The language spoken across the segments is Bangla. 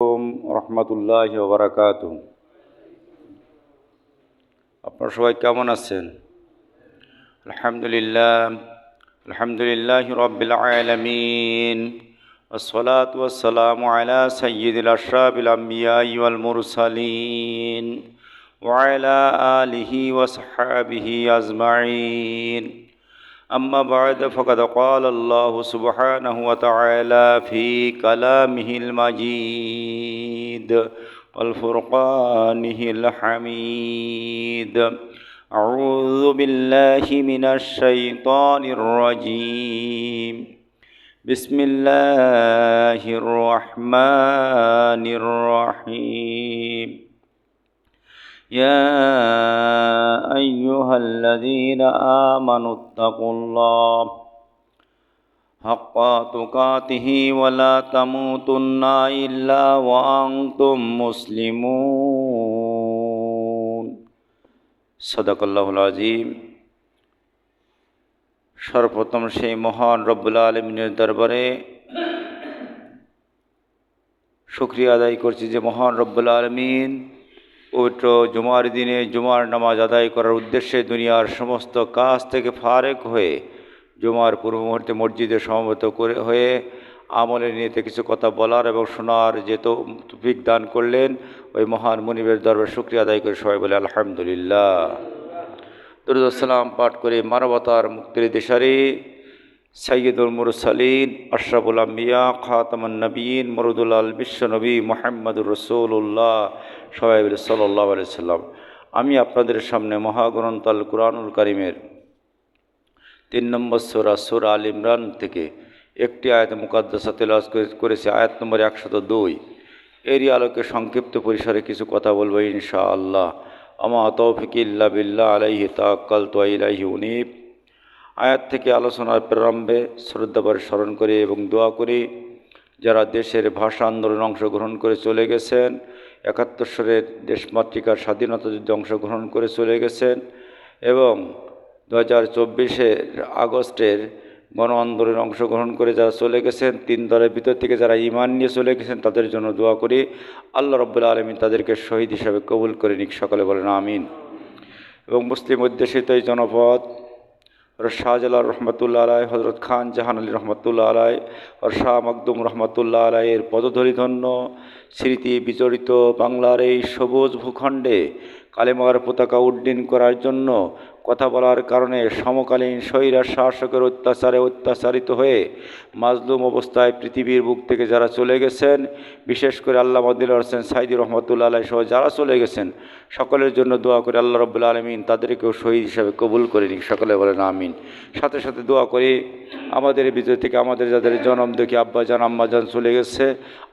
আলাইকুম রহমতুল্লাহ বারাকাত আপনারা সবাই কেমন আছেন আলহামদুলিল্লাহ আলহামদুলিল্লাহ রবিল আলমিন والصلاة والسلام على سيد الأشراف الأنبياء والمرسلين وعلى آله وصحابه أجمعين أما بعد فقد قال الله سبحانه وتعالى في كلامه المجيد والفرقانه الحميد. أعوذ بالله من الشيطان الرجيم. بسم الله الرحمن الرحيم. يا أيها الذين آمنوا اتقوا الله حق تقاته ولا تموتن إلا وأنتم مسلمون صدق الله العظيم সর্বপ্রথম সেই মহান রব্বুল আলমিনের দরবারে শুক্রিয়া আদায় করছি যে মহান রব্বুল আলমিন পবিত্র জুমার দিনে জুমার নামাজ আদায় করার উদ্দেশ্যে দুনিয়ার সমস্ত কাজ থেকে ফারেক হয়ে জুমার পূর্ব মুহূর্তে মসজিদে সমবেত করে হয়ে আমলের নিয়েতে কিছু কথা বলার এবং শোনার যে তৌফিক দান করলেন, ওই মহান মনিবের দরবার শুক্রিয়া আদায় করে সবাই বলে আলহামদুলিল্লাহ। দরুদাম পাঠ করে মানবতার মুক্তির দেশারি সৈয়দুল মুরসালিন, আশরাফুল আম্বিয়া, খাতামান নবীন, মরুদুল আল বিশ্বনবী মোহাম্মদুর রসুল্লাহ সবাই সাল্লাহ সাল্লাম। আমি আপনাদের সামনে মহাগ্রন্থ আল কুরআনুল করিমের তিন নম্বর সোরা সোরা আল ইমরান থেকে একটি আয়াত মুকাদ্দাসা তেলাজ করেছে, আয়াত নম্বর একশত দুই। এরই আলোকে সংক্ষিপ্ত পরিসরে কিছু কথা বলব ইনশা আল্লাহ আমা তৌফিক ইল্লা বিল্লাহ, আলাইহি তাক্কাল তো ইলাহি উনিব। আয়াত থেকে আলোচনার প্রারম্ভে শ্রদ্ধাবার স্মরণ করে এবং দোয়া করি, যারা দেশের ভাষা আন্দোলনে অংশগ্রহণ করে চলে গেছেন, একাত্তর সালের দেশমাতৃকার স্বাধীনতা যুদ্ধে অংশগ্রহণ করে চলে গেছেন এবং দু হাজার চব্বিশের আগস্টের গণ আন্দোলনে অংশগ্রহণ করে যারা চলে গেছেন, তিন দলের ভিতর থেকে যারা ইমান নিয়ে চলে গেছেন, তাদের জন্য দোয়া করি, আল্লাহ রব্বুল্লা আলমিন তাদেরকে শহীদ হিসাবে কবুল করে নিক, সকলে বলেন আমিন। এবং মুসলিম অধ্যুষিত এই জনপদ শাহজালাল রহমতুল্লা আলাই হজরত খান জাহান আলী রহমতুল্লা আলাই হর শাহ মকদুম রহমতুল্লা আলাইয়ের পদধরিধন্য স্মৃতি বিচরিত বাংলার এই সবুজ ভূখণ্ডে কালেমার পতাকা উড্ডীন করার জন্য কথা বলার কারণে সমকালীন স্বৈরা শাসকের অত্যাচারে অত্যাচারিত হয়ে মাজলুম অবস্থায় পৃথিবীর বুক থেকে যারা চলে গেছেন, বিশেষ করে আল্লাহ মদিল হোসেন সাইদি রহমতুল্লা আলাই সহ যারা চলে গেছেন, সকলের জন্য দোয়া করে আল্লাহ রব্বুল আলমিন তাদেরকেও শহীদ হিসাবে কবুল করে নিক। সকলে বলেন আমিন। সাথে সাথে দোয়া করি, আমাদের ভিতর থেকে আমাদের যাদের জনম দেখি আব্বা জান আম্মা জান চলে গেছে,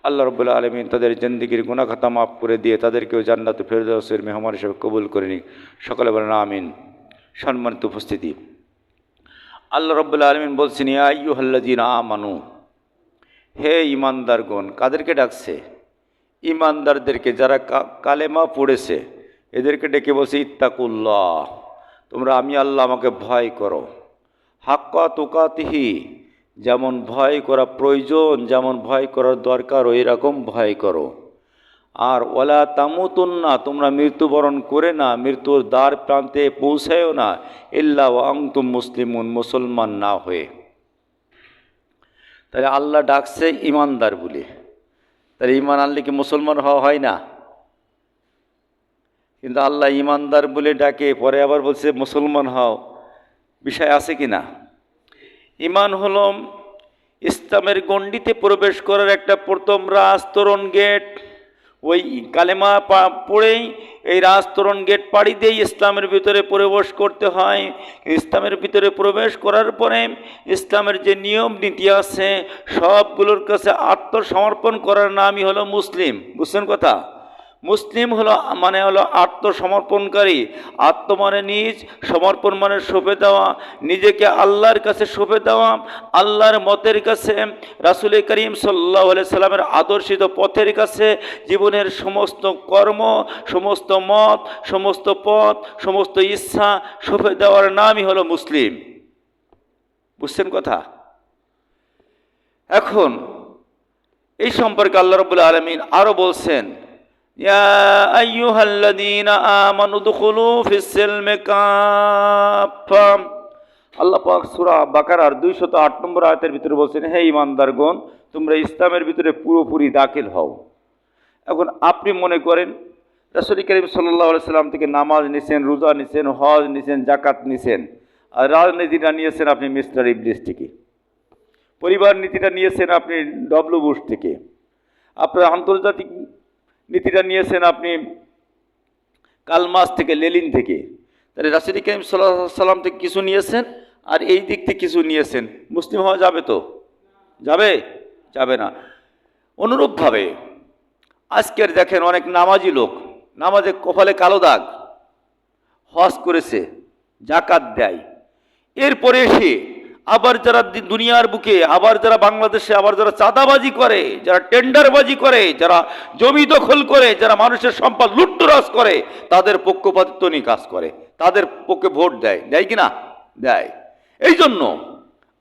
আল্লাহ রব্বুল্লা আলমিন তাদের জিন্দিগির গুণাখাতা মাফ করে দিয়ে তাদেরকেও জান্নাত ফেরদৌসের মেহমান হিসেবে কবুল করে নিক। সকলে বলেন আমিন। সম্মানিত উপস্থিতি। আল্লাহ রব্বুল্লা আলমিন বলছেন ইয়াইহল্লাদিন আমানু, হে ইমানদারগণ কাদেরকে ডাকছে? ইমানদারদেরকে যারা কালেমা পড়েছে, এদেরকে ডেকে বলছে, ইত্তাকুল্লাহ, তোমরা আমি আল্লাহ আমাকে ভয় করো। হাক্কা তোকাতিহি, যেমন ভয় করা প্রয়োজন, যেমন ভয় করার দরকার ওই রকম ভয় করো। আর ওলা তামুতুন না তোমরা মৃত্যুবরণ করে না, মৃত্যুর দ্বার প্রান্তে পৌঁছায়ও না, ইল্লা আংতুম মুসলিমুন, মুসলমান না হয়ে। তাহলে আল্লাহ ডাকছে ইমানদার বলে। তাহলে ইমান আনলে কি মুসলমান হওয়া হয় না? কিন্তু আল্লাহ ইমানদার বলে ডাকে, পরে আবার বলছে, মুসলমান হও। বিষয় আছে কি না? ইমান হল ইসলামের গণ্ডিতে প্রবেশ করার একটা প্রথম রাস্তরণ গেট। ওই কালেমা পড়েই এই রাজতরণ গেট পাড়ি দিয়েই ইসলামের ভিতরে প্রবেশ করতে হয়। ইসলামের ভিতরে প্রবেশ করার পরে ইসলামের যে নিয়ম নীতি আছে, সবগুলোর কাছে আত্মসমর্পণ করার নামই হলো মুসলিম। বুঝছেন কথা? মুসলিম হলো মানে হলো আত্মসমর্পণকারী। আত্ম মানে নিজ সমর্পণ মানে সঁপে দেওয়া, নিজেকে আল্লাহর কাছে সঁপে দেওয়া, আল্লাহর মতের কাছে। রাসুল করিম সাল্লাহ সাল্লামের আদর্শিত পথের কাছে জীবনের সমস্ত কর্ম, সমস্ত মত, সমস্ত পথ, সমস্ত ইচ্ছা সঁপে দেওয়ার নামই হলো মুসলিম। বুঝছেন কথা? এখন এই সম্পর্কে আল্লাহ রবুল আলমিন আরও বলছেন ইয়া আইয়ুহাল্লাযীনা আমানু দুখুলু ফিস-সিলমি কাফফা আল্লাহ পাক সূরা বাকারার 208 নম্বর আয়াতের ভিতরে বলছেন, হে ঈমানদারগণ, তোমরা ইসলামের ভিতরে পুরোপুরি দাখিল হও। এখন আপনি মনে করেন, রাসূল করিম আলাইহি সাল্লাম থেকে নামাজ নিছেন, রোজা নিছেন, হজ নিছেন জাকাত নিছেন, আর রাজনীতিটা নিয়েছেন আপনি মিস্টার ইবলিস থেকে। পরিবার নীতিটা নিয়েছেন আপনি ডব্লু বুশ থেকে। আপনার আন্তর্জাতিক নীতিটা নিয়েছেন আপনি কালমাস থেকে লেলিন থেকে। তাহলে রাশিদ করিম সাল্লাহ সাল্লাম থেকে কিছু নিয়েছেন আর এই দিক থেকে কিছু নিয়েছেন। মুসলিম হওয়া যাবে তো? যাবে? যাবে না। অনুরূপভাবে আজকের দেখেন অনেক নামাজি লোক, নামাজে কপালে কালো দাগ, হজ করেছে জাকাত দেয়। এরপরে এসে আবার যারা দুনিয়ার বুকে, আবার যারা বাংলাদেশে, আবার যারা চাঁদাবাজি করে, যারা টেন্ডারবাজি করে, যারা জমি দখল করে, যারা মানুষের সম্পদ লুট্টরাজ করে, তাদের পক্ষপাতিত্ব নিয়ে কাজ করে। তাদের পক্ষে ভোট দেয়। দেয় কি না? দেয়। এই জন্য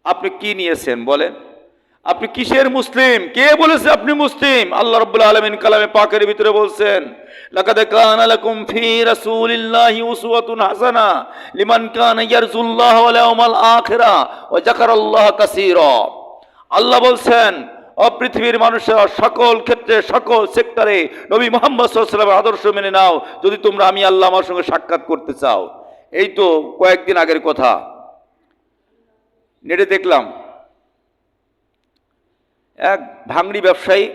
আপনি কি নিয়েছেন বলেন? আপনি কিসের মুসলিম? কে বলেছে আপনি মুসলিম? আল্লাহ রাব্বুল আলমিন কালামে পাকের ভিতরে বলছেন হাসানা লিমান ইয়ারজুল্লাহ আল্লাহ বলছেন ও পৃথিবীর মানুষেরা সকল ক্ষেত্রে, সকল সেক্টরে নবী মোহাম্মদ আদর্শ মেনে নাও, যদি তোমরা আমি আল্লাহ আমার সঙ্গে সাক্ষাৎ করতে চাও। এই তো কয়েকদিন আগের কথা। নেটে দেখলাম এক ভাঙড়ি ব্যবসায়ী।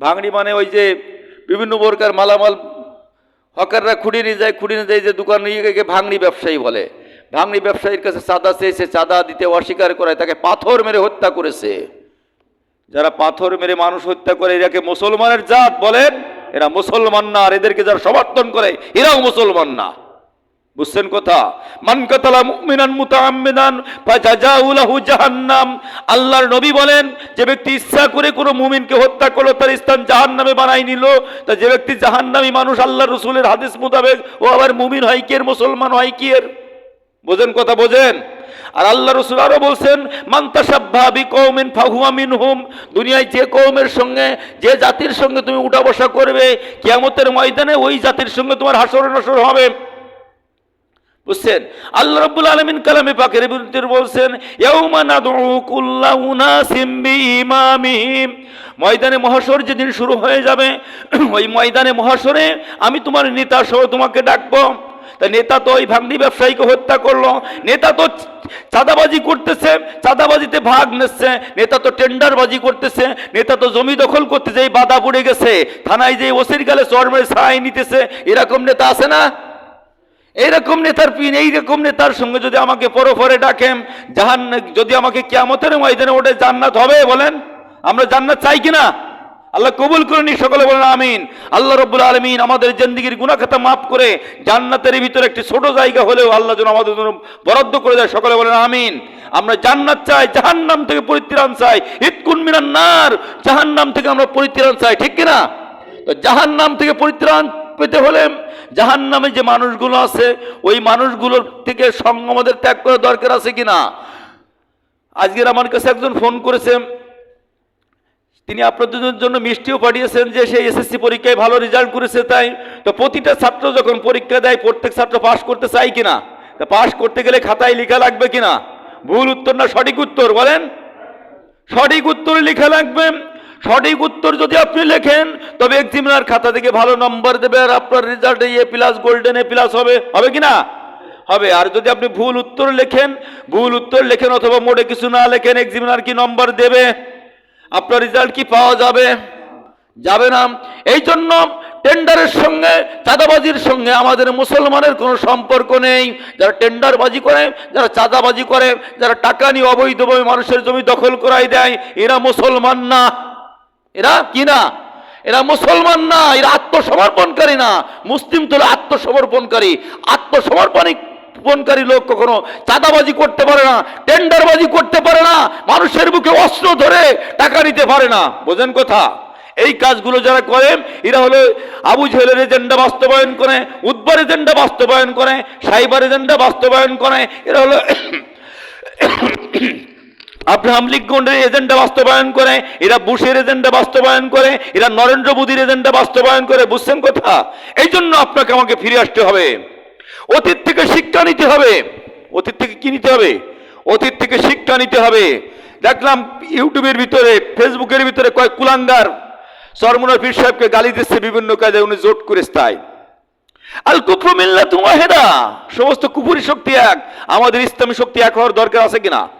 ভাঙড়ি মানে ওই যে বিভিন্ন প্রকার মালামাল, হকাররা খুঁড়িয়ে নিয়ে যায় খুঁড়িয়ে নিয়ে যায় যে দোকান নিয়ে গিয়ে ভাঙড়ি ব্যবসায়ী বলে। ভাঙড়ি ব্যবসায়ীর কাছে চাঁদা চেয়েছে, চাঁদা দিতে অস্বীকার করায় তাকে পাথর মেরে হত্যা করেছে। যারা পাথর মেরে মানুষ হত্যা করে এরাকে মুসলমানের জাত বলেন? এরা মুসলমান না, আর এদেরকে যারা সমর্থন করে, এরাও মুসলমান না। বুঝছেন কথা? মান কাতালা মুমিনান মুতাআম্মিদান ফাজাজাউ লাহু জাহান্নাম। আল্লাহর নবী বলেন, যে ব্যক্তি ইচ্ছা করে কোনো মুমিনকে হত্যা করল, তার স্থান জাহান্নামে বানাই নিল। তা যে ব্যক্তি জাহান্নামী মানুষ, আল্লাহর রাসূলের হাদিস মোতাবেক, ও আবার মুমিন হয় কি এর, মুসলমান হয় কি এর? বোঝেন কথা, বোঝেন? আর আল্লাহ রসুল আরও বলছেন মান্তাসাব্বা বি কৌমিন ফাহুয়া মিনহুম। দুনিয়ায় যে কৌমের সঙ্গে, যে জাতির সঙ্গে তুমি উঠা বসা করবে, কিয়ামতের ময়দানে ওই জাতির সঙ্গে তোমার হাসর নসর হবে। বুঝছেন? আল্লাহ রাব্বুল আলামিন কালামে পাকের ভিতরে বলছেন ময়দানে মহাশর যেদিন শুরু হয়ে যাবে, ওই ময়দানে মহাশরে আমি তোমার নেতা সহ তোমাকে ডাকবো। তা নেতা তো ওই ভাঙনি ব্যবসায়ীকে হত্যা করল, নেতা তো চাঁদাবাজি করতেছে, চাঁদাবাজিতে ভাগ নিচ্ছে, নেতা তো টেন্ডারবাজি করতেছে, নেতা তো জমি দখল করতেছে, এই বাধা পড়ে গেছে। থানায় যে ওসির গালে চরমের সাহাই নিতেছে, এরকম নেতা আছে না? এইরকম নেতার পিন, এইরকম নেতার সঙ্গে যদি আমাকে পরপরে ডাকেন, জাহান যদি আমাকে কিয়ামতের ময়দানে ওঠে, জান্নাত হবে বলেন? আমরা জান্নাত চাই কিনা আল্লাহ কবুল করে নি সকলে বলেন আমিন। আল্লাহ রব্বুল আলমিন আমাদের জেন্দিগির গুণাখাতা মাফ করে জান্নাতের ভিতরে একটি ছোট জায়গা হলেও আল্লাহ যেন আমাদের জন্য বরাদ্দ করে দেয়, সকলে বলেন আমিন। আমরা জান্নাত চাই, জাহান্নাম থেকে পরিত্রাণ চাই, ইতকুন মিনান নার, জাহান্নাম থেকে আমরা পরিত্রাণ চাই, ঠিক কিনা তো জাহান্নাম থেকে পরিত্রাণ পেতে হলে জাহান নামে যে মানুষগুলো আছে, ওই মানুষগুলোর থেকে সঙ্গ আমাদের ত্যাগ করা দরকার আছে কিনা? আজকের আমার কাছে একজন ফোন করেছে। তিনি আপনাদের জন্য মিষ্টিও পাঠিয়েছেন যে সেই এসএসসি পরীক্ষায় ভালো রেজাল্ট করেছে তাই। তো প্রতিটা ছাত্র যখন পরীক্ষা দেয়, প্রত্যেক ছাত্র পাশ করতে চাই কিনা? তা পাশ করতে গেলে খাতায় লেখা লাগবে কিনা? ভুল উত্তর না সঠিক উত্তর বলেন? সঠিক উত্তর লেখা লাগবে। সঠিক উত্তর যদি আপনি লেখেন, তবে এক্সামিনার খাতা থেকে ভালো নম্বর দেবে আর আপনার রেজাল্টে A plus golden A plus হবে। হবে কি না? হবে। আর যদি আপনি ভুল উত্তর লেখেন, ভুল উত্তর লেখেন অথবা মোড়ে কিছু না লেখেন এক্সামিনার কি নম্বর দেবে? আপনার রেজাল্ট কি পাওয়া যাবে? যাবে না। এই জন্য টেন্ডারের সঙ্গে, চাঁদাবাজির সঙ্গে আমাদের মুসলমানের কোনো সম্পর্ক নেই। যারা টেন্ডারবাজি করে, যারা চাঁদাবাজি করে, যারা টাকা নিয়ে অবৈধভাবে মানুষের জমি দখল করাই দেয়, এরা মুসলমান না। এরা কি না? এরা মুসলমান না, এরা আত্মসমর্পণকারী না। মুসলিম তো আত্মসমর্পণকারী। আত্মসমর্পণী পণকারী লোক কখনো চাঁদাবাজি করতে পারে না, টেন্ডারবাজি করতে পারে না, মানুষের বুকে অস্ত্র ধরে টাকা নিতে পারে না। বোঝেন কথা? এই কাজগুলো যারা করেন, এরা হলো আবু জেহেলের এজেন্ডা বাস্তবায়ন করে, উদ্বার এজেন্ডা বাস্তবায়ন করে, সাইবার এজেন্ডা বাস্তবায়ন করে, এরা হলো আব্রাহাম লিঙ্কনের এজেন্ডা বাস্তবায়ন করে, এরা বুশের এজেন্ডা বাস্তবায়ন করে, এরা নরেন্দ্র মোদীর এজেন্ডা বাস্তবায়ন করে, বুঝছেন কথা? এই জন্য আপনাকে আমাকে ফিরে আসতে হবে। অতীত থেকে শিক্ষা নিতে হবে। অতীত থেকে কি নিতে হবে? অতীত থেকে শিক্ষা নিতে হবে। দেখলাম ইউটিউবের ভিতরে, ফেসবুকের ভিতরে কয়েক কুলাঙ্গার, সরমুনার পীর সাহেবকে গালি দিচ্ছে বিভিন্ন কাজে, উনি জোট করে তাই আল কুফরু মিল্লাতু ওয়াহিদা, সমস্ত কুফুরি শক্তি এক, আমাদের ইসলামী শক্তি এক হওয়ার দরকার আছে কিনা?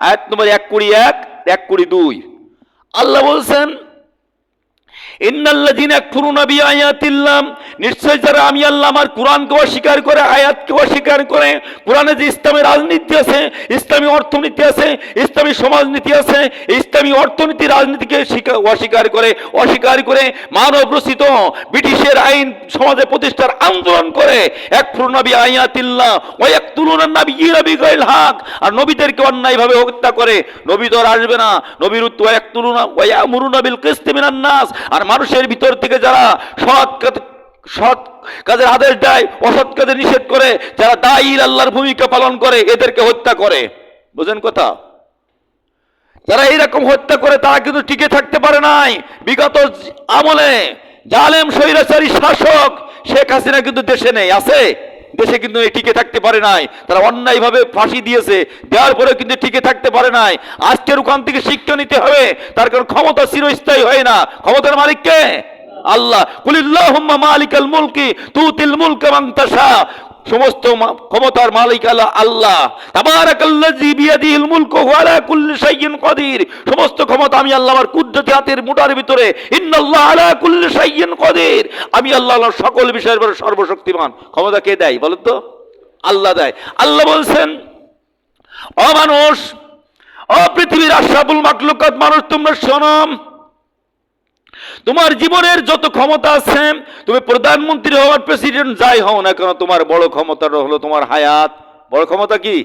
আয়াত নম্বর এক কুড়ি এক এক কুড়ি দুই। আল্লাহ বলছেন নিশ্চয় যারা আমি আল্লাহ আমার কোরআনকে অস্বীকার করে, আয়াতকে অস্বীকার করে, কোরআনে যে ইসলামের রাজনীতি আছে, ইসলামী অর্থনীতি আছে, ইসলামী সমাজনীতি আছে, ইসলামী অর্থনীতি রাজনীতিকে স্বীকার- অস্বীকার করে অস্বীকার করে মানব রচিত ব্রিটিশের আইন সমাজে প্রতিষ্ঠার আন্দোলন করে এক নবী আয়াতিল্লাহ ওই এক তুলনার নাবি ইরাবি গাইল হাক। আর নবীদেরকে অন্যায়ভাবে হত্যা করে, নবী তো আসবে না, নবীর উত্তর এক তুলনা ওই আমরুনা বিল কিস্তি আর মানুষের ভিতর থেকে যারা সৎ সৎ কাজের আদেশ দেয়, অসৎ কাজে নিষেধ করে, যারা দায়ীর আল্লাহর ভূমিকা পালন করে, এদেরকে হত্যা করে। বোঝেন কথা? যারা এইরকম হত্যা করে, তারা কিন্তু টিকে থাকতে পারে নাই। বিগত আমলে জালেম সৈরাচারী শাসক শেখ হাসিনা কিন্তু দেশে নেই, আছে? দেশে কিন্তু টিকে থাকতে পারে নাই। তারা অন্যায়ভাবে ফাঁসি দিয়েছে, দেওয়ার পরে কিন্তু টিকে থাকতে পারে নাই। আজকের ওখান থেকে শিক্ষা নিতে হবে, তার কারণ ক্ষমতা চিরস্থায়ী হয় না। ক্ষমতার মালিককে আল্লাহ। কুলিল্লাহুম্মা মালিকাল মুলকি, তুতিল মুলকা মান তাশা। সমস্ত ক্ষমতার মালিক আল্লাহ। আল্লাহ কুল্লি সমস্ত ক্ষমতা আমি আল্লাহ আমার কুদরতি হাতের মুঠার ভিতরে। ইন্নাল্লাহ আমি আল্লাহ সকল বিষয়ের উপরে সর্বশক্তিমান। ক্ষমতা কে দেয় বলেন তো? আল্লাহ দেয়। আল্লাহ বলছেন অমানুষ অ পৃথিবীর আশরাফুল মাকলুকাত মানুষ, তোমরা শোনম তোমার জীবনের যত ক্ষমতা আছে, তুমি প্রধানমন্ত্রী হওয়ার প্রেসিডেন্ট যাই হও না কেন, তোমার বড় ক্ষমতা হলো তোমার হায়াত। বড় ক্ষমতা কি?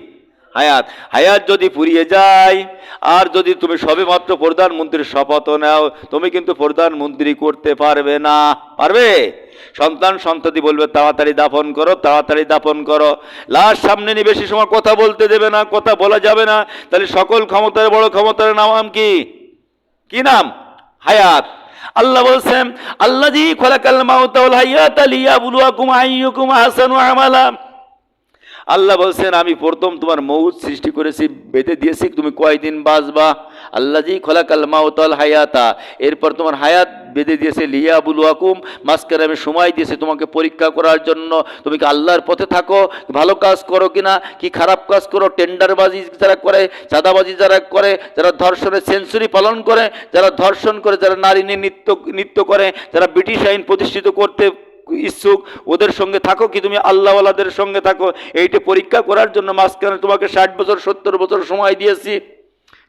হায়াত। হায়াত যদি ফুরিয়ে যায়, আর যদি তুমি সবেমাত্র প্রধানমন্ত্রীর শপথ নাও, তুমি কিন্তু প্রধানমন্ত্রী করতে পারবে না। পারবে? সন্তান সন্ততি বলবে, তাড়াতাড়ি দাফন করো, তাড়াতাড়ি দাফন করো। লাশ সামনে নিয়ে বেশি সময় কথা বলতে দেবে না, কথা বলা যাবে না। তাহলে সকল ক্ষমতার বড় ক্ষমতার নাম কি? কি নাম? হায়াত। আল্লাহ বলছেন আল্লাযী খলাকাল মাউতা ওয়াল লিয়া লিয়াবলুয়াকুম আইয়ুকুম আহসানু আমালা। আল্লাহ বলছেন, আমি প্রথম তোমার মৌত সৃষ্টি করেছি, বেঁধে দিয়েছি, তুমি কয়দিন বাঁচবা? আল্লাহজি খোলাকাল মাউতাল হায়াতা, এরপর তোমার হায়াত বেঁধে দিয়েছে লিয়া বুলুয়াকুম মাঝখানে আমি সময় দিয়েছি তোমাকে পরীক্ষা করার জন্য। তুমি কি আল্লাহর পথে থাকো? ভালো কাজ করো কিনা? কি খারাপ কাজ করো? টেন্ডারবাজি যারা করে, চাঁদাবাজি যারা করে, যারা ধর্ষণের সেঞ্চুরি পালন করে, যারা ধর্ষণ করে, যারা নারী নিয়ে নৃত্য নৃত্য করে, যারা ব্রিটিশ আইন প্রতিষ্ঠিত করতে ইচ্ছুক, ওদের সঙ্গে থাকো কি? তুমি আল্লাহওয়ালাদের সঙ্গে থাকো। এইটা পরীক্ষা করার জন্য মাঝখানে তোমাকে ষাট বছর, সত্তর বছর সময় দিয়েছি।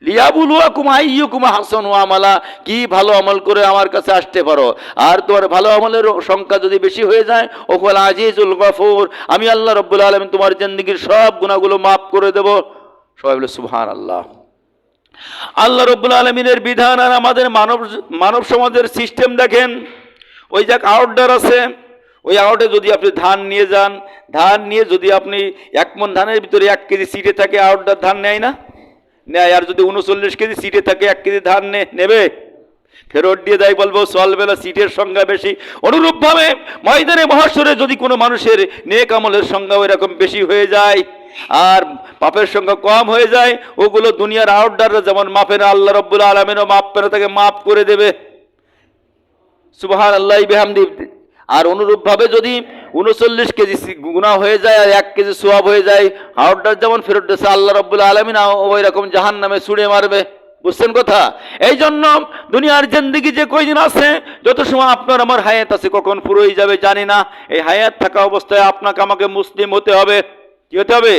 লিয়াবুলুয়াকুম আইয়ুকুম হাসানু আমালা। কি ভালো আমল করে আমার কাছে আসতে পারো। আর তোমার ভালো আমলের সংখ্যা যদি বেশি হয়ে যায় ওখানে আজিজুল গফুর, আমি আল্লাহ রব্বুল আলমিন তোমার জিন্দগির সব গুণাগুলো মাফ করে দেব। সবাই বলে সুবহান আল্লাহ আল্লাহ রব্বুল আলমিনের বিধান আর আমাদের মানব মানব সমাজের সিস্টেম দেখেন, ওই যাক আউটডোর আছে, ওই আউটে যদি আপনি ধান নিয়ে যান, ধান নিয়ে যদি আপনি এক মন ধানের ভিতরে এক কেজি সিটে থাকে, আউটডোর ধান নেয় না? নেয়, আর যদি উনচল্লিশ কেজি সিটে থাকে, এক কেজি ধান নেবে। ফেরত দিয়ে দেয় বলব চলবে না সিটের সংখ্যা বেশি। অনুরূপভাবে ময়দানে মহাসরে যদি কোনো মানুষের নেক আমলের সংখ্যা এরকম বেশি হয়ে যায়, আর পাপের সংখ্যা কম হয়ে যায়, ওগুলো দুনিয়ার আউটডাররা যেমন মাপে না, আল্লাহ রব্বুল আলমিনও মাপ পেরে তাকে মাপ করে দেবে। সুবাহান আল্লাহ বেহামদি। আর অনুরূপভাবে যদি উনচল্লিশ কেজি গুণা হয়ে যায় আর এক কেজি সোয়াব হয়ে যায়। হাওড়ার যেমন ফেরত দেশে আল্লাহ রব্বুল আলমিন ওই রকম জাহান নামে ছুড়ে মারবে। বুঝছেন কথা? এই জন্য দুনিয়ার জিন্দিগি যে কয়দিন আছে, যত সময় আপনার আমার হায়াত আছে, কখন ফুরোই যাবে জানি না। এই হায়াত থাকা অবস্থায় আপনাকে আমাকে মুসলিম হতে হবে। কি হতে হবে?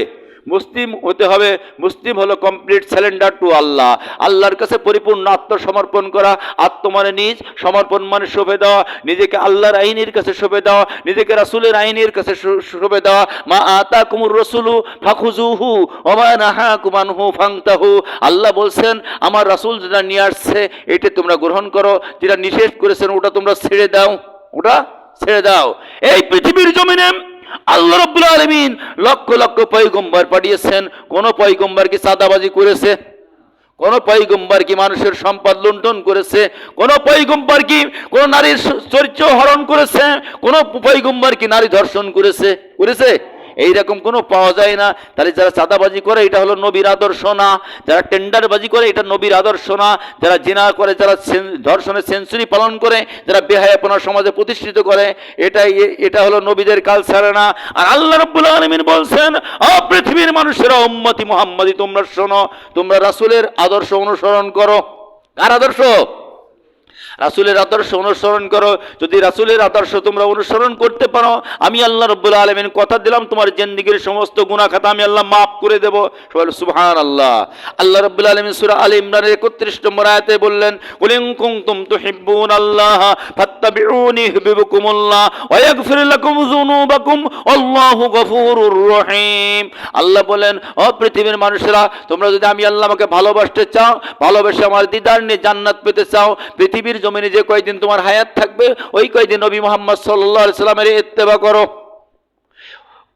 মুসলিম হতে হবে। মুসলিম হলো কমপ্লিট স্যালেন্ডার টু আল্লাহ। আল্লাহর কাছে পরিপূর্ণ আত্মসমর্পণ করা আত্ম মানে নিজ সমর্পণ মানে শোভে দেওয়া, নিজেকে আল্লাহর আইনের কাছে শোভে দেওয়া, নিজেকে রাসুলের আইনের কাছে শোভে দেওয়া। মা আতা কুমুর রসুলু ফাখুজুহু ওমা নাহা কুমানহু ফাংতাহু। আল্লাহ বলছেন, আমার রাসূল যেটা নিয়ে আসছে, এটা তোমরা গ্রহণ করো। যেটা নিষেধ করেছেন, ওটা তোমরা ছেড়ে দাও। ওটা ছেড়ে দাও। এই পৃথিবীর জমিনে আল্লাহ রব্বুল আলমিন লক্ষ লক্ষ পয়গম্বর পাঠিয়েছেন। কোন পয়গম্বর কি চাঁদাবাজি করেছে? কোন পৈগম্বর কি মানুষের সম্পদ লুণ্ঠন করেছে? কোন পৈগম্বর কি কোন নারীর চরিত্র হরণ করেছে? কোন পৈগম্বর কি নারী ধর্ষণ করেছে? করেছে? এইরকম কোনো পাওয়া যায় না। তাহলে যারা চাঁদাবাজি করে, এটা হলো নবীর আদর্শ না। যারা টেন্ডারবাজি করে, এটা নবীর আদর্শ না। যারা জেনা করে, যারা ধর্ষণের সেঞ্চুরি পালন করে, যারা বেহায়াপনা সমাজে প্রতিষ্ঠিত করে, এটাই এটা হলো নবীদের কালচার না। আর আল্লাহ রব্বুল আলমিন বলছেন, অ পৃথিবীর মানুষেরা, উম্মতি মোহাম্মদি, তোমরা শোনো, তোমরা রাসূলের আদর্শ অনুসরণ করো। কার আদর্শ? রাসূলের আদর্শ অনুসরণ করো। যদি রাসূলের আদর্শ তোমরা অনুসরণ করতে পারো, আমি আল্লাহ রব্বুল আলমিন কথা দিলাম, তোমার জিন্দিগির সমস্ত গুনাহ খাতা আমি আল্লাহ মাফ করে দেবো। সবাই সুবহান আল্লাহ আল্লাহ রব্বুল আলমিন সুরা আলী ইমরানের একত্রিশ নম্বর আয়াতে বললেন, কুলিং কুনতুম তুহিব্বুন আল্লাহ ফাত্তাবিউনি ইউহিব্বুকুমুল্লাহ ওয়া ইয়াগফির লাকুম যুনুবাকুম, আল্লাহু গফুরুর রহিম। আল্লাহ বলেন, ও পৃথিবীর মানুষেরা, তোমরা যদি আমি আল্লাহ আমাকে ভালোবাসতে চাও, ভালোবেসে আমার দিদার নিয়ে জান্নাত পেতে চাও, পৃথিবীর জমিনে যে কয়দিন তোমার হায়াত থাকবে, ওই কয়দিন নবী মোহাম্মদ সাল্লাহ সাল্লামের ইত্তেবা করো।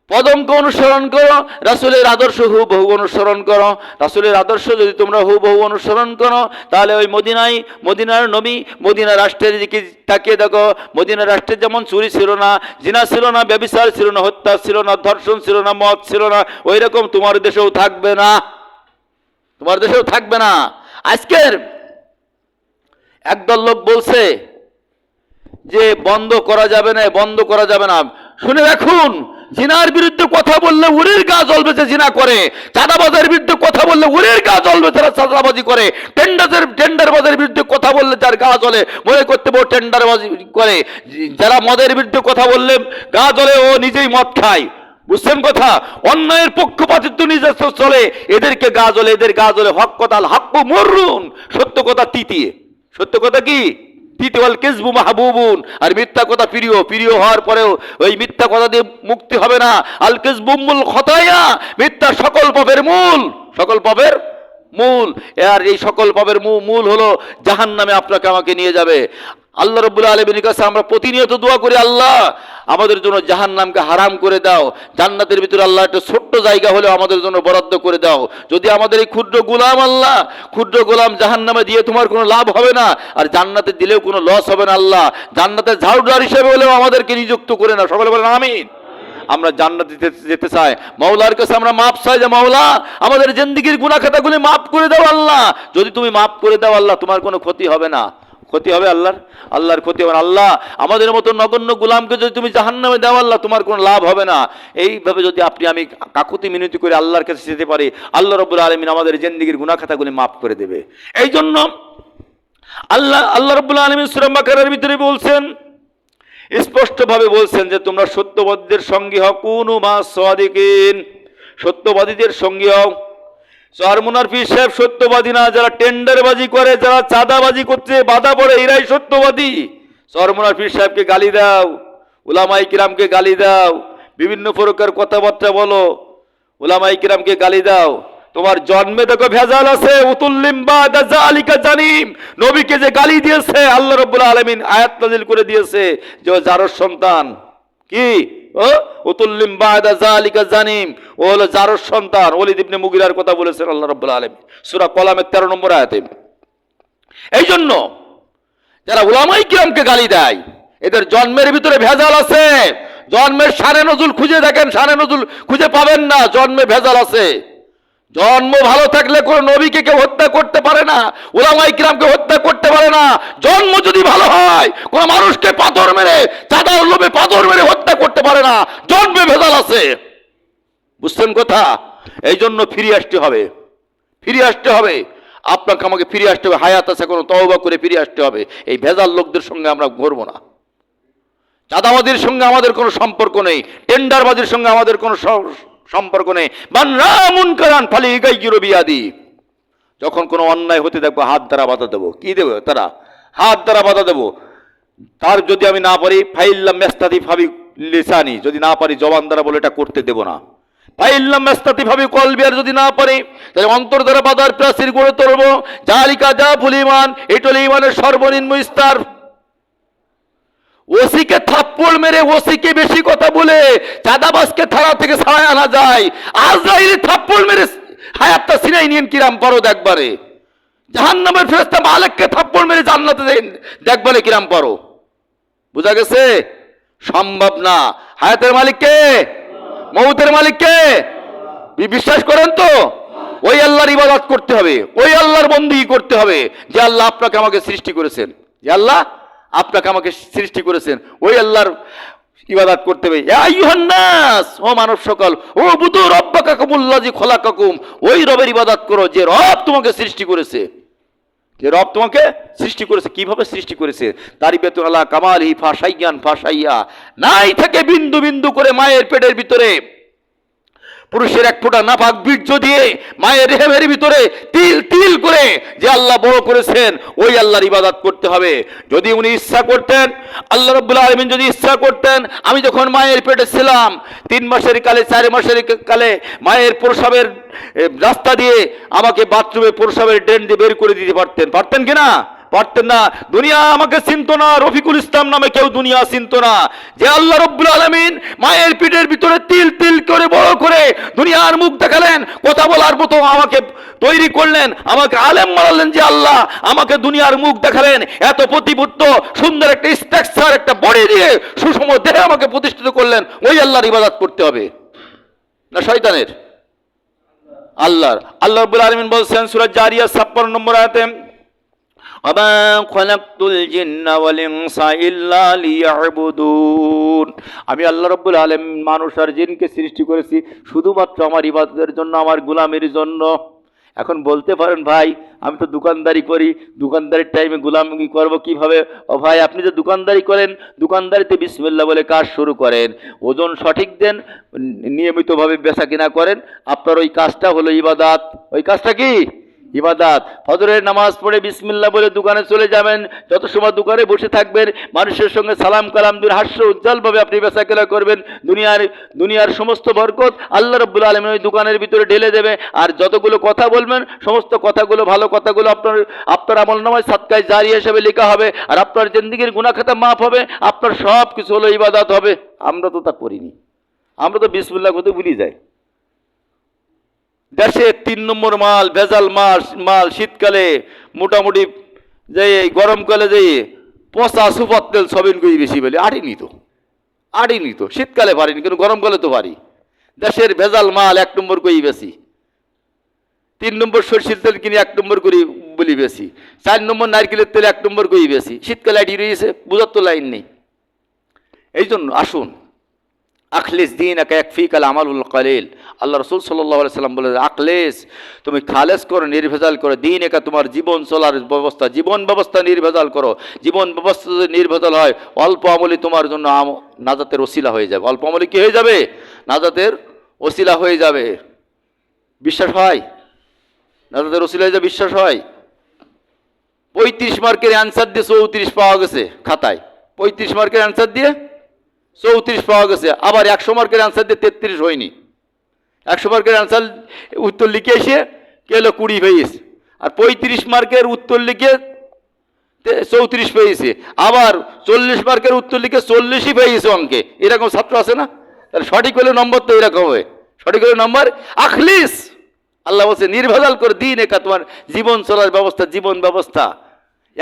পদঙ্ক অনুসরণ করো, রাসুলের আদর্শ হু বহু অনুসরণ করো। রাসূলের আদর্শ যদি তোমরা হু বহু অনুসরণ করো, তাহলে ওই মদিনায়, মদিনার নবী, মদিনা রাষ্ট্রের দিকে তাকিয়ে দেখো। মদিনা রাষ্ট্রের যেমন চুরি ছিল না, জিনা ছিল না, ব্যবিচার ছিল না, হত্যা ছিল না, ধর্ষণ ছিল না, মদ ছিল না ওই রকম তোমার দেশেও থাকবে না। তোমার দেশেও থাকবে না। আজকের একদল লোক বলছে যে বন্ধ করা যাবে না, বন্ধ করা যাবে না। শুনে রাখুন, জিনার বিরুদ্ধে কথা বললে উড়ের গা জ্বলবে যে জিনা করে। চাঁদাবাজের বিরুদ্ধে কথা বললে উড়ের গা জ্বলবে যারা চাঁদাবাজি করে। টেন্ডারের টেন্ডারবাজের বিরুদ্ধে কথা বললে যার গা জ্বলে, মনে করতে বউ টেন্ডারবাজি করে। যারা মদের বিরুদ্ধে কথা বললে গা জ্বলে, ও নিজেই মদ খায়। বুঝছেন কথা? অন্যায়ের পক্ষপাতিত্ব নিজস্ব চলে। এদেরকে গা জ্বলে, এদের গা জ্বলে। হক কথা হাক্কু মরুন। সত্য কথা তিতিয়ে। সত্য কথা কি? তৃতীয় কেসবু মাহবুবুন। আর মিথ্যা কথা প্রিয় প্রিয় হওয়ার পরেও ওই মিথ্যা কথা দিয়ে মুক্তি হবে না। আল কেসবুমুল খতায়া মিথ্যা সকল পাপের মূল। সকল পাপের মূল। আর এই সকল পাপের মূল হলো জাহান নামে আপনাকে আমাকে নিয়ে যাবে। আল্লাহ রব্বুল আলমীর কাছে আমরা প্রতিনিয়ত দোয়া করি, আল্লাহ, আমাদের জন্য জাহান নামকে হারাম করে দাও। জান্নাতের ভিতরে আল্লাহ একটা ছোট্ট জায়গা হলেও আমাদের জন্য বরাদ্দ করে দাও। যদি আমাদের এই ক্ষুদ্র গোলাম আল্লাহ, ক্ষুদ্র গোলাম জাহান নামে দিয়ে তোমার কোনো লাভ হবে না, আর জান্নাতে দিলেও কোনো লস হবে না আল্লাহ, জান্নাতের ঝাড়ুদার হিসেবে হলেও আমাদেরকে নিযুক্ত করে না সকলে বলেন, আমিন। আমরা জান্নাত যেতে চাই। মাওলার কাছে আমরা মাপ চাই যে, মাওলা, আমাদের জিন্দিগির গুনাহ খাতাগুলি মাফ করে দাও আল্লাহ। যদি তুমি মাফ করে দাও আল্লাহ, তোমার কোনো ক্ষতি হবে না। ক্ষতি হবে আল্লাহর আল্লাহর ক্ষতি হবে আল্লাহ আমাদের মতো নগণ্য গোলামকে যদি তুমি জাহান্নামে দাও, আল্লাহ তোমার কোনো লাভ হবে না। এইভাবে যদি আপনি, আমি কাকুতি মিনতি করে আল্লাহর কাছে যেতে পারি, আল্লাহ রব্বুল আলমিন আমাদের জিন্দিগির গুনাহ খাতাগুলি মাফ করে দেবে। এই জন্য আল্লাহ আল্লাহ রব্বুল আলমিন সুরাম বাকারের ভিতরে বলছেন, স্পষ্টভাবে বলছেন যে তোমরা সত্যবাদীদের সঙ্গী হও, কোন মা সত্যবাদীদের সঙ্গী হও চরমুনার পীর সাহেব সত্যবাদী না, যারা টেন্ডারবাজি করে, যারা চাঁদাবাজি করছে বাধা পড়ে, এরাই সত্যবাদী। চরমুনার পীর সাহেবকে গালি দাও উলামাই কিরামকে গালি দাও, বিভিন্ন প্রকার কথাবার্তা বলো উলামাই কিরামকে গালি দাও। তোমার জন্মে দেখো ভেজাল আছে, উতুল্লিম বা আলিকা জানিম। নবীকে যে গালি দিয়েছে, আল্লাহ রব্বুল আলমিন আয়াত করে দিয়েছে যে ও সন্তান। কি? ও? উতুল্লিম জালিকা জানিম। ও হলো জারর সন্তান। ওলিদ ইবনে মুগিরার কথা বলেছেন আল্লাহ রাব্বুল আলামিন। সূরা কলামের 13 নম্বর আয়াতে। এই জন্য যারা উলামাই কিরামকে গালি দেয়, এদের জন্মের ভিতরে ভেজাল আছে। জন্মের সারে নজুল খুঁজে দেখেন, সারে নজুল খুঁজে পাবেন না। জন্মে ভেজাল আছে। জন্ম ভালো থাকলে কোনো নবীকে কেউ হত্যা করতে পারে না ওলামাই কিরামকে হত্যা করতে পারে না। জন্ম যদি ভালো হয়, কোনো মানুষকে পাথর মেরে, চাঁদার লোভে পাথর মেরে হত্যা করতে পারে না। জন্মে ভেজাল আছে। বুঝছেন কথা? এই জন্য ফিরে আসতে হবে। ফিরে আসতে হবে। আপনাকে আমাকে ফিরে আসতে হবে। হায়াত আছে কোনো, তওবা করে ফিরে আসতে হবে। এই ভেজাল লোকদের সঙ্গে আমরা ঘুরবো না। চাঁদাবাজির সঙ্গে আমাদের কোনো সম্পর্ক নেই। টেন্ডারবাজির সঙ্গে আমাদের কোনো সম্পর্ক নেই। বানরামুন কারান ফালি গাইগিরো বিয়াদি। যখন কোনো অন্যায় হতে দেখব হাত দ্বারা বাধা দেবো। কি দেবো তারা? হাত দ্বারা বাধা দেবো। তার যদি আমি না পারি, ফাইল্লাম মেস্তাদি ভাবি লিসানি, যদি না পারি, জবান দ্বারা বলে এটা করতে দেবো না। ফাইল্লাম মেস্তাদি ভাবি কলবিয়ার যদি না পারি, তাহলে অন্তর দ্বারা বাধার প্রাচীর গড়ে তুলবো। জালিকা যা ফুলিমান এটল ইমানের সর্বনিম্ন স্তর। ওসিকে থাপ্পড় মেরে ওসিকে বেশি কথা বলে চাঁদাবাসকে থানা থেকে ছাড়াই আনা যায়। আজরাইলে থাপ্পড় মেরে হায়াতটা সিনাই নিয়েন কিরাম পারো দেখবারে জাহান্নামের ফেরেস্তা মালিককে থাপ্পড় মেরে জান্নাতে দেখবারে কিরাম পারো বোঝা গেছে? সম্ভব না। হায়াতের মালিককে? মৌতের মালিককে? বিশ্বাস করেন তো? ওই আল্লাহর ইবাদত করতে হবে। ওই আল্লাহর বন্দী করতে হবে। যে আল্লাহ আপনাকে আমাকে সৃষ্টি করেছেন। যে আল্লাহ আপনাকে আমাকে সৃষ্টি করেছেন। ওই আল্লাহর ইবাদত করতে হবে। ও মানব সকল ও বুধু বুতু রব্বাকা কাবুল্লাজি খোলাকাকুম। ওই রবের ইবাদত করো, যে রব তোমাকে সৃষ্টি করেছে। যে রব তোমাকে সৃষ্টি করেছে। কীভাবে সৃষ্টি করেছে? তারি বেতন আল্লাহ কামাল হি ফাঁসাইয়ান ফাঁসাইয়া নাই থেকে বিন্দু বিন্দু করে মায়ের পেটের ভিতরে। পুরুষের এক ফোঁটা নাপাক বীর্য দিয়ে মায়ের রেহেমের ভিতরে তিল তিল করে যে আল্লাহ বড় করেছেন, ওই আল্লাহর ইবাদত করতে হবে। যদি উনি ইচ্ছা করতেন, আল্লাহ রব্বুল আলমিন যদি ইচ্ছা করতেন, আমি যখন মায়ের পেটে ছিলাম, তিন মাসের কালে, চার মাসের কালে মায়ের প্রসাবের রাস্তা দিয়ে আমাকে বাথরুমে প্রসাবের ড্রেন দিয়ে বের করে দিতে পারতেন। পারতেন কিনা পারতেন না। দুনিয়া আমাকে চিনত না, রফিকুল ইসলাম নামে কেউ দুনিয়া চিনতো না। যে আল্লাহ রব্বুল আলমিন মায়ের পিঠের ভিতরে তিল তিল দুনিয়ার মুখ দেখালেন, কথা বলার মতো আমাকে তৈরি করলেন, আমাকে আলেম মারালেন যে আল্লাহ, আমাকে দুনিয়ার মুখ দেখালেন, এত প্রতিবুদ্ধ সুন্দর একটা স্ট্রাকচার একটা বডি দিয়ে সুষম দেহে আমাকে প্রতিষ্ঠিত করলেন, ওই আল্লাহর ইবাদত করতে হবে। না শয়তানের? আল্লাহর। আল্লাহ রব্বুল আলমিন বলছেন সুরাজ জারিয়া ছাপ্পান্ন নম্বর আয়াতে وما خلقت الجن والإنس إلا ليعبدون আমি আল্লাহ রব্বুল আলম মানুষ আর জিনকে সৃষ্টি করেছি শুধুমাত্র আমার ইবাদতের জন্য আমার গুলামের জন্য এখন বলতে পারেন ভাই আমি তো দোকানদারি করি দোকানদারির টাইমে গুলামি করব কিভাবে ও ভাই আপনি যে দোকানদারি করেন দোকানদারিতে বিসমিল্লা বলে কাজ শুরু করেন ওজন সঠিক দেন নিয়মিতভাবে বেচা কিনা করেন আপনার ওই কাজটা হলো ইবাদাত ওই কাজটা কি ইবাদাত। ফজরের নামাজ পড়ে বিসমিল্লা বলে দোকানে চলে যাবেন। যত সময় দোকানে বসে থাকবেন, মানুষের সঙ্গে সালাম কালাম দুই হাস্য উজ্জ্বলভাবে আপনি বেচা কেনা করবেন। দুনিয়ার দুনিয়ার সমস্ত বরকত আল্লাহ রব্বুল আলমিন ওই দোকানের ভিতরে ঢেলে দেবে। আর যতগুলো কথা বলবেন, সমস্ত কথাগুলো, ভালো কথাগুলো আপনার আপনার আমল নামায় সাতকায় জারি হিসেবে লেখা হবে। আর আপনার জিন্দিগির গুণা খাতা মাফ হবে। আপনার সব কিছু হলো ইবাদাত হবে। আমরা তো তা করিনি। আমরা তো বিসমিল্লা করতে ভুলি যাই। দেশে তিন নম্বর মাল, ভেজাল মাল মাল শীতকালে মোটামুটি যে এই গরমকালে যে পচা সুপার তেল সবিন করি বেশি বলে। আড়িনি তো আড়িনি তো। শীতকালে পারিনি কিন্তু গরমকালে তো পারি দেশের ভেজাল মাল এক নম্বর করি বেশি। তিন নম্বর সরষের তেল কিনে এক নম্বর করি বলি বেশি। চার নম্বর নারকেলের তেল এক নম্বর করি বেশি। শীতকালে আটি রয়েছে, বুঝার তো লাইন নেই। এই জন্য আসুন আখলিস দিন একা এক ফিকাল আমালুল কালিল। আল্লাহ রসুল সাল্লাহ সাল্লাম বলে আখলেস, তুমি খালেস করো, নির্ভেজাল করো। দিন একা তোমার জীবন চলার ব্যবস্থা, জীবন ব্যবস্থা নির্ভেজাল করো। জীবন ব্যবস্থা যদি নির্ভেজাল হয়, অল্প আমলি তোমার জন্য নাজাতের ওসিলা হয়ে যাবে। অল্প আমলি কি হয়ে যাবে? নাজাতের ওসিলা হয়ে যাবে। বিশ্বাস হয়? নাজাতের ওসিলা হয়ে যাবে, বিশ্বাস হয়? পঁয়ত্রিশ মার্কের অ্যান্সার দিয়ে চৌত্রিশ পাওয়া গেছে খাতায়। পঁয়ত্রিশ মার্কের অ্যান্সার দিয়ে চৌত্রিশ পাওয়া গেছে। আবার একশো মার্কের অ্যান্সার দিয়ে তেত্রিশ হয়নি। একশো মার্কের অ্যান্সার উত্তর লিখে এসে কেলো কুড়ি পেয়েছে। আর পঁয়ত্রিশ মার্কের উত্তর লিখে চৌত্রিশ পেয়েছে। আবার চল্লিশ মার্কের উত্তর লিখে চল্লিশই পেয়েছে অঙ্কে। এরকম ছাত্র আছে না? তাহলে সঠিক হলে নম্বর তো এরকম হবে। সঠিক হলে নম্বর, আখলিস! আল্লাহ বলছে, নির্ভেজাল করে দিন একা তোমার জীবন চলার ব্যবস্থা, জীবন ব্যবস্থা।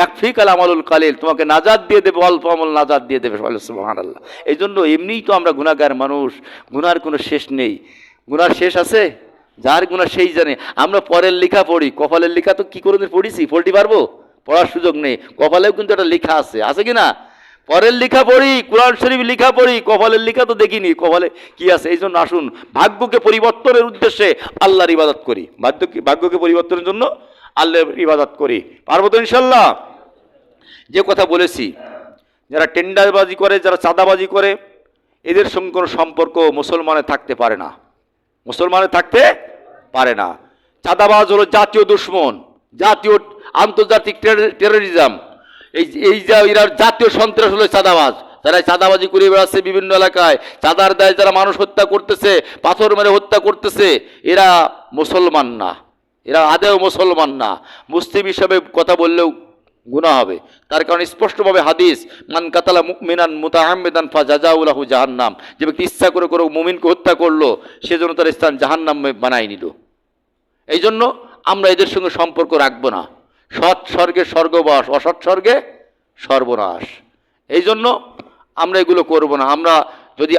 এক ফিকাল আমলুল কালিল, তোমাকে নাজাদ দিয়ে দেবে, অল্প আমল নাজাদ দিয়ে দেবে আল্লাহ এই জন্য এমনিই তো আমরা গুণাগার মানুষ গুনার কোনো শেষ নেই। গুনার শেষ আছে? যার গুণা সেই জানে। আমরা পরের লেখা পড়ি, কপালের লেখা তো কি করে পড়িছি? পড়তে পারব? পড়ার সুযোগ নেই। কপালেও কিন্তু একটা লেখা আছে। আছে কি না? পরের লেখা পড়ি, কোরআন শরীফ লেখা পড়ি, কপালের লেখা তো দেখিনি। কপালে কি আছে? এই জন্য আসুন, ভাগ্যকে পরিবর্তনের উদ্দেশ্যে আল্লাহর ইবাদত করি। ভাগ্যকে ভাগ্যকে পরিবর্তনের জন্য আল্লাহর ইবাদত করি। পারব তো ইনশাল্লাহ? যে কথা বলেছি, যারা টেন্ডারবাজি করে, যারা চাঁদাবাজি করে, এদের সঙ্গে কোনো সম্পর্ক মুসলমানের থাকতে পারে না। মুসলমানের থাকতে পারে না। চাঁদাবাজ হলো জাতীয় দুশ্মন, জাতীয় আন্তর্জাতিক টের- টেরোরিজম এই এই যে এরা জাতীয় সন্ত্রাস হলো চাঁদাবাজ। যারা চাঁদাবাজি করে বেড়াচ্ছে বিভিন্ন এলাকায়, চাঁদার দেয় যারা মানুষ হত্যা করতেছে, পাথর মেরে হত্যা করতেছে, এরা মুসলমান না। এরা আদেও মুসলমান না। মুসলিম হিসাবে কথা বললেও গুনাহ হবে। তার কারণে স্পষ্টভাবে হাদিস, মান কাতালা মুমিনান মুতাহাম্মেদান ফা জাজাউলাহু জাহান্নাম। যে ব্যক্তি ইচ্ছা করে করে মুমিনকে হত্যা করল সেজন্য তার স্থান জাহান্নামে বানাই নিল। এই জন্য আমরা এদের সঙ্গে সম্পর্ক রাখব না। সৎ স্বর্গে স্বর্গবাস, অসৎ স্বর্গে সর্বনাশ। এই জন্য আমরা এগুলো করব না। আমরা যদি